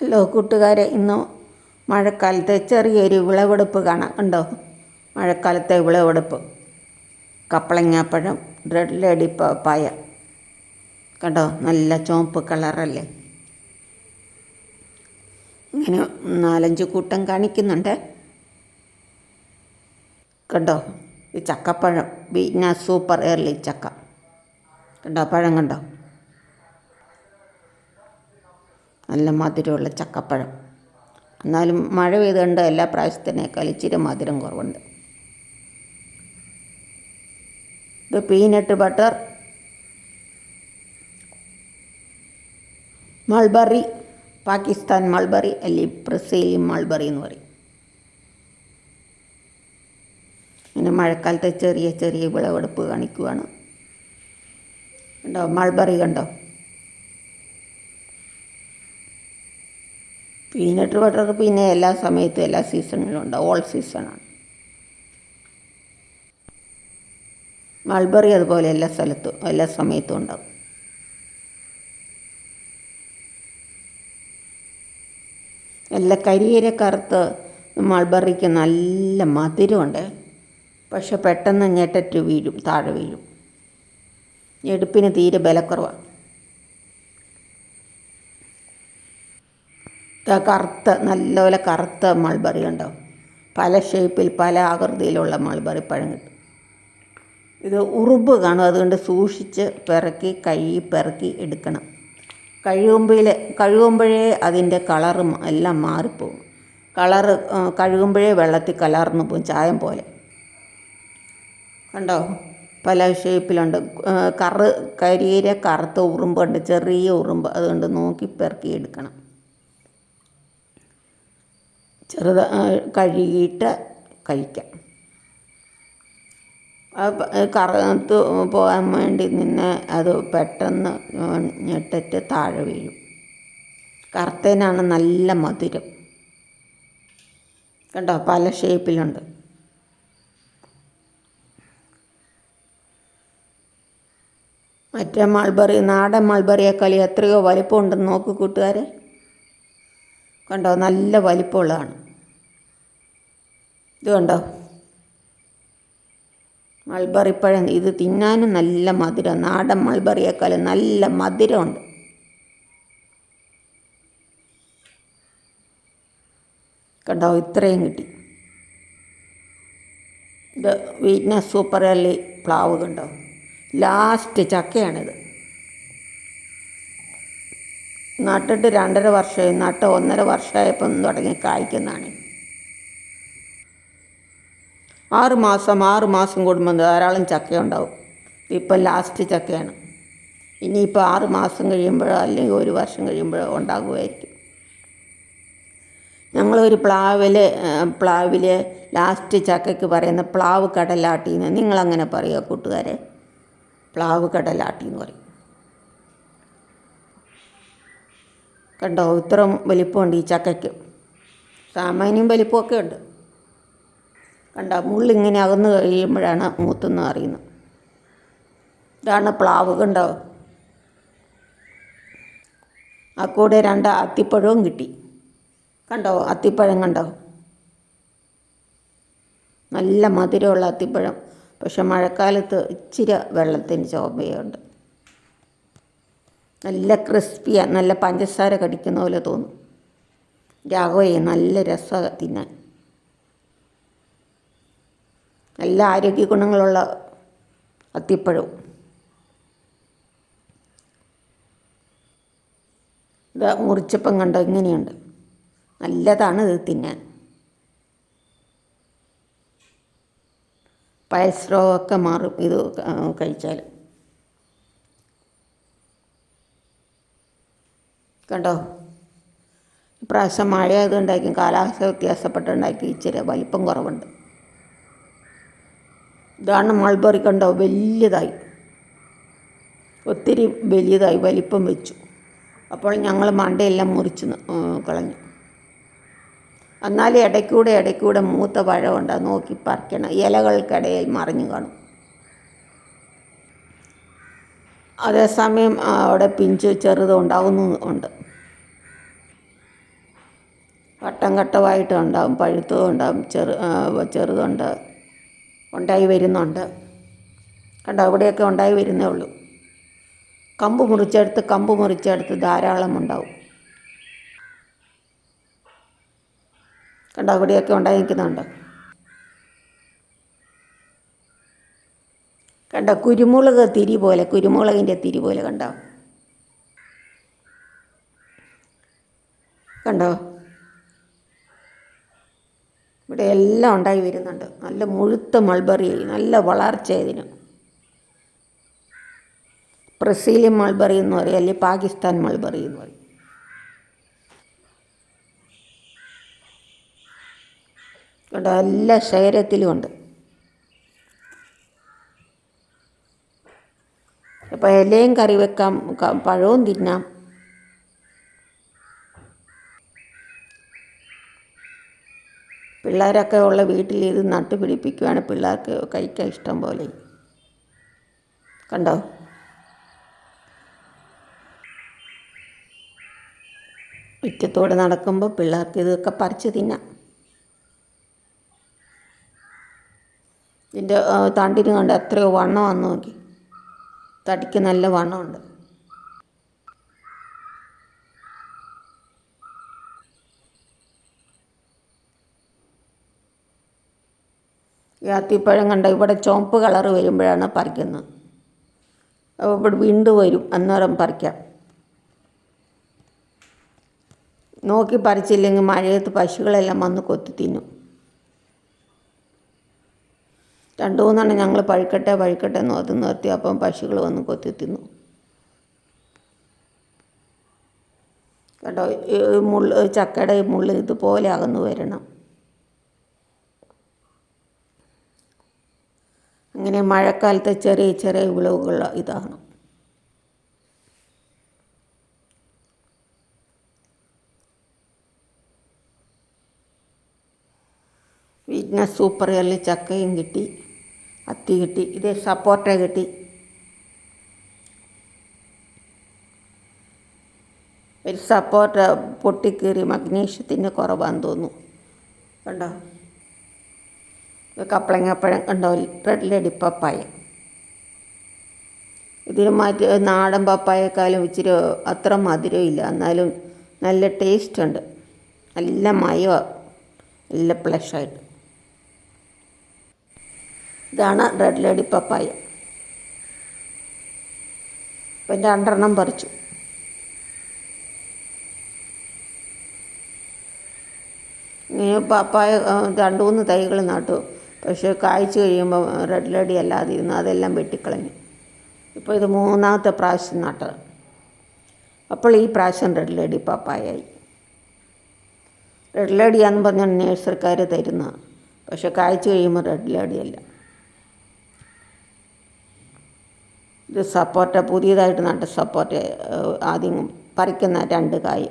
Hello കൂട്ടുകാരെ ഇന്ന് മഴക്കാലത്തെ ചെറിയൊരു വിളവെടുപ്പ് കാണാം. കണ്ടോ? മഴക്കാലത്തെ വിളവെടുപ്പ്. കപ്പളങ്ങാപ്പഴം റെഡ് ലേഡി പപ്പായ കണ്ടോ? നല്ല ചുവപ്പ് കളറല്ലേ? ഇങ്ങനെ നാലഞ്ച് കൂട്ടം കാണിക്കുന്നുണ്ട്. കണ്ടോ? ഈ ചക്കപ്പഴം ബീന സൂപ്പർ എയർലി ചക്ക. കണ്ടോ? പഴം കണ്ടോ? നല്ല മധുരമുള്ള ചക്കപ്പഴം. എന്നാലും മഴ പെയ്തുകൊണ്ട് എല്ലാ പ്രാവശ്യത്തിനേക്കാൾ ഇച്ചിരി മധുരം കുറവുണ്ട്. ഇത് peanut butter mulberry Pakistan mulberry അല്ലെങ്കിൽ ബ്രസീലിയൻ മൾബറി എന്ന് പറയും. പിന്നെ മഴക്കാലത്തെ ചെറിയ ചെറിയ വിളവെടുപ്പ് കാണിക്കുവാണ്. കണ്ടോ? മൾബറി കണ്ടോ? പീനട്ട് ബട്ടർ പിന്നെ എല്ലാ സമയത്തും എല്ലാ സീസണിലും ഉണ്ട്. ഓൾ സീസണാണ് മൾബറി അതുപോലെ എല്ലാ സ്ഥലത്തും എല്ലാ സമയത്തും ഉണ്ടാവും. നല്ല കരിയിര കറുത്ത് മൾബറിക്ക് നല്ല മധുരമുണ്ട്. പക്ഷെ പെട്ടെന്ന് ഞെട്ടറ്റ് വീഴും താഴെ വീഴും. എടുപ്പിന് തീരെ ബലക്കുറവാണ്. കറുത്ത നല്ലപോലെ കറുത്ത മൾബറി ഉണ്ടാവും പല ഷേപ്പിൽ പല ആകൃതിയിലുള്ള മൾബറി പഴം കിട്ടും. ഇത് ഉറുമ്പ് കാണും അതുകൊണ്ട് സൂക്ഷിച്ച് പിറക്കി കൈ പിറക്കി എടുക്കണം. കഴുകുമ്പോൾ കഴുകുമ്പോഴേ അതിന്റെ കളറ് എല്ലാം മാറിപ്പോകും. കളറ് കഴുകുമ്പോഴേ വെള്ളത്തിൽ കലർന്നു പോകും ചായം പോലെ. കണ്ടോ? പല ഷേപ്പിലുണ്ട് കറ് കരിയിലെ കറുത്ത ഉറുമ്പുണ്ട് ചെറിയ ഉറുമ്പ് അതുകൊണ്ട് നോക്കി പെറുക്കി എടുക്കണം. ചെറുത് കഴുകിയിട്ട് കഴിക്കാം. കറുത്ത് പോകാൻ വേണ്ടി നിന്ന് അത് പെട്ടെന്ന് ഞെട്ടിട്ട് താഴെ വീഴും. കറുത്തേനാണ് നല്ല മധുരം. കണ്ടോ? പല ഷേപ്പിലുണ്ട്. മറ്റേ മൾബറി നാടൻ മൾബറിയേക്കാൾ എത്രയോ വലിപ്പമുണ്ടെന്ന് നോക്ക് കൂട്ടുകാരെ. കണ്ടോ? നല്ല വലിപ്പമുള്ളതാണ്. ഇത് കണ്ടോ? മൾബറി പഴം. ഇത് തിന്നാനും നല്ല മധുരം. നാടൻ മൾബറിയേക്കാൾ നല്ല മധുരമുണ്ട്. കണ്ടോ? ഇത്രയും കിട്ടി. ഇത് വീറ്റ്നസ് സൂപ്പർ അല്ലി? പ്ലാവ് കണ്ടോ? ലാസ്റ്റ് ചക്കയാണിത്. നട്ടിട്ട് രണ്ടര വർഷമായി. നട്ട് ഒന്നര വർഷമായപ്പം തുടങ്ങി കായ്ക്കുന്നതാണ്. ആറ് മാസം ആറ് മാസം കൂടുമ്പോൾ ധാരാളം ചക്കയുണ്ടാവും. ഇപ്പം ലാസ്റ്റ് ചക്കയാണ്. ഇനിയിപ്പോൾ ആറ് മാസം കഴിയുമ്പോഴോ അല്ലെങ്കിൽ ഒരു വർഷം കഴിയുമ്പോഴോ ഉണ്ടാകുമായിരിക്കും. ഞങ്ങളൊരു പ്ലാവിൽ പ്ലാവിൽ ലാസ്റ്റ് ചക്കയ്ക്ക് പറയുന്ന പ്ലാവ് കടലാട്ടി എന്ന് നിങ്ങളങ്ങനെ പറയുക കൂട്ടുകാരെ. പ്ലാവ് കടലാട്ടി എന്ന് പറയും. കണ്ടോ? ഇത്ര വലിപ്പമുണ്ട് ഈ ചക്കയ്ക്ക്. സാമാന്യം വലിപ്പമൊക്കെ ഉണ്ട്. കണ്ടോ മുള്ളിങ്ങനെ അകന്ന് കഴിയുമ്പോഴാണ് മൂത്തെന്ന് അറിയുന്നത്. ഇതാണ് പ്ലാവ് കണ്ടോ? ആ കൂടെ രണ്ട് അത്തിപ്പഴവും കിട്ടി. കണ്ടോ? അത്തിപ്പഴം കണ്ടോ? നല്ല മധുരമുള്ള അത്തിപ്പഴം. പക്ഷെ മഴക്കാലത്ത് ഇച്ചിരി വെള്ളത്തിന് ചോമയുണ്ട് നല്ല ക്രിസ്പിയാണ് നല്ല പഞ്ചസാര കടിക്കുന്ന പോലെ തോന്നും. രാഘവയെ നല്ല രസമാണ് തിന്നാൻ. നല്ല ആരോഗ്യ ഗുണങ്ങളുള്ള അത്തിപ്പഴവും ഇത് മുറിച്ചപ്പം കണ്ടോ? ഇങ്ങനെയുണ്ട്. നല്ലതാണ് ഇത് തിന്നാൻ. പയസ് രോഗമൊക്കെ മാറും ഇത് കഴിച്ചാൽ. കണ്ടോ? ഇപ്രാവശ്യം മഴയായതുകൊണ്ടായിരിക്കും കാലാവസ്ഥ വ്യത്യാസപ്പെട്ടുണ്ടാക്കി ഇച്ചിരി വലിപ്പം കുറവുണ്ട്. ഇതാണ് മൾബറി കണ്ടോ? വലിയതായി. ഒത്തിരി വലിയതായി. വലിപ്പം വെച്ചു. അപ്പോൾ ഞങ്ങൾ മണ്ടയെല്ലാം മുറിച്ച് കളഞ്ഞു. എന്നാലും ഇടയ്ക്കൂടെ ഇടയ്ക്കൂടെ മൂത്ത പഴമുണ്ട് നോക്കി പറിക്കണം. ഇലകൾക്കിടയിൽ മറിഞ്ഞു കാണും. അതേസമയം അവിടെ പിഞ്ച് ചെറുത് ഉണ്ടാകുന്നു ഉണ്ട്. ഘട്ടം ഘട്ടമായിട്ട് പഴുത്തതും ഉണ്ടാവും ചെറു ചെറുതുണ്ട്. ഉണ്ടായി വരുന്നുണ്ട്. കണ്ടോ? ഇവിടെയൊക്കെ ഉണ്ടായി വരുന്നേ ഉള്ളൂ. കമ്പ് മുറിച്ചെടുത്ത് കമ്പ് മുറിച്ചെടുത്ത് ധാരാളം ഉണ്ടാവും. കണ്ടോ? ഇവിടെയൊക്കെ ഉണ്ടായി നിൽക്കുന്നുണ്ട്. കണ്ടോ? കുരുമുളക് തിരി പോലെ കുരുമുളകിന്റെ തിരി പോലെ കണ്ടോ? കണ്ടോ? ഇവിടെ എല്ലാം ഉണ്ടായി വരുന്നുണ്ട്. നല്ല മുഴുത്ത മൾബറി നല്ല വളർച്ച ഇതിന്. ബ്രസീലിയൻ മൾബറി എന്ന് പറയും അല്ലെങ്കിൽ പാകിസ്ഥാൻ മൾബറി എന്ന് പറയും. ഇവിടെ എല്ലാ ശരീരത്തിലും ഉണ്ട്. അപ്പോൾ ഇലയും കറി വെക്കാം പഴവും തിന്നാം. പിള്ളേരൊക്കെ ഉള്ള വീട്ടിൽ ഇത് നട്ടുപിടിപ്പിക്കുകയാണ് പിള്ളേർക്ക് കഴിക്കാൻ ഇഷ്ടം പോലെ. കണ്ടോ? മുറ്റത്തോടെ നടക്കുമ്പോൾ പിള്ളേർക്ക് ഇതൊക്കെ പറിച്ച് തിന്നാം. ഇതിന്റെ തണ്ടിന് കണ്ട് എത്രയോ വണ്ണം വന്നു നോക്കി. തടിക്ക് നല്ല വണ്ണമുണ്ട് ഈ അത്തിപ്പഴം കണ്ട ഇവിടെ ചുവപ്പ് കളർ വരുമ്പോഴാണ് പറിക്കുന്നത്. അപ്പോൾ ഇവിടെ വിണ്ട് വരും അന്നേരം പറിക്കാം. നോക്കി പറിച്ചില്ലെങ്കിൽ മഴയത്ത് പശുക്കളെല്ലാം വന്ന് കൊത്തി തിന്നും. രണ്ടു മൂന്നെണ്ണം ഞങ്ങൾ പഴുക്കട്ടെ പഴുക്കട്ടെ എന്ന് അത് നിർത്തി അപ്പം പശുക്കൾ വന്ന് കൊത്തി തിന്നു. കേട്ടോ മുള്ള് ചക്കയുടെ മുള്ള് ഇതുപോലെ അകന്നു വരണം. അങ്ങനെ മഴക്കാലത്തെ ചെറിയ ചെറിയ വിളവുകൾ ഇതാണ്. വീറ്റ്നസ് സൂപ്പറുകളിൽ ചക്കയും കിട്ടി അത്തി കിട്ടി ഇത് സപ്പോർട്ട കിട്ടി. ഒരു സപ്പോർട്ട പൊട്ടിക്കേറി മഗ്നീഷ്യത്തിന്റെ കുറവാന്ന് തോന്നുന്നു. കണ്ടോ? കപ്പളങ്ങപ്പഴം കണ്ടോ റെഡ് ലെഡി പപ്പായ ഇതിന് മാറ്റി നാടൻ പപ്പായേക്കാളും ഇച്ചിരി അത്ര മധുരമില്ല എന്നാലും നല്ല ടേസ്റ്റ് ഉണ്ട് നല്ല മയമാണ് നല്ല ഫ്ലഷായിട്ട്. ഇതാണ് റെഡ് ലേഡി പപ്പായ. ഇപ്പം രണ്ടെണ്ണം പറിച്ചു. ഇങ്ങനെ പപ്പായ രണ്ട് മൂന്ന് തൈകൾ നട്ടു. പക്ഷേ കായ്ച്ചു കഴിയുമ്പോൾ റെഡ് ലഡി അല്ലാതെ ഇരുന്നു അതെല്ലാം വെട്ടിക്കളഞ്ഞു. ഇപ്പോൾ ഇത് മൂന്നാമത്തെ പ്രാവശ്യം നട്ടത്. അപ്പോൾ ഈ പ്രാവശ്യം റെഡ് ലേഡി പപ്പായായി. റെഡ് ലേഡിയാന്ന് പറഞ്ഞാൽ നേഴ്സറിക്കാർ തരുന്ന പക്ഷെ കായ്ച്ചു കഴിയുമ്പോൾ റെഡ് ലേഡി അല്ല. ഇത് സപ്പോർട്ട പുതിയതായിട്ട് നട്ട സപ്പോർട്ട് ആദ്യം പറിക്കുന്ന രണ്ട് കായ്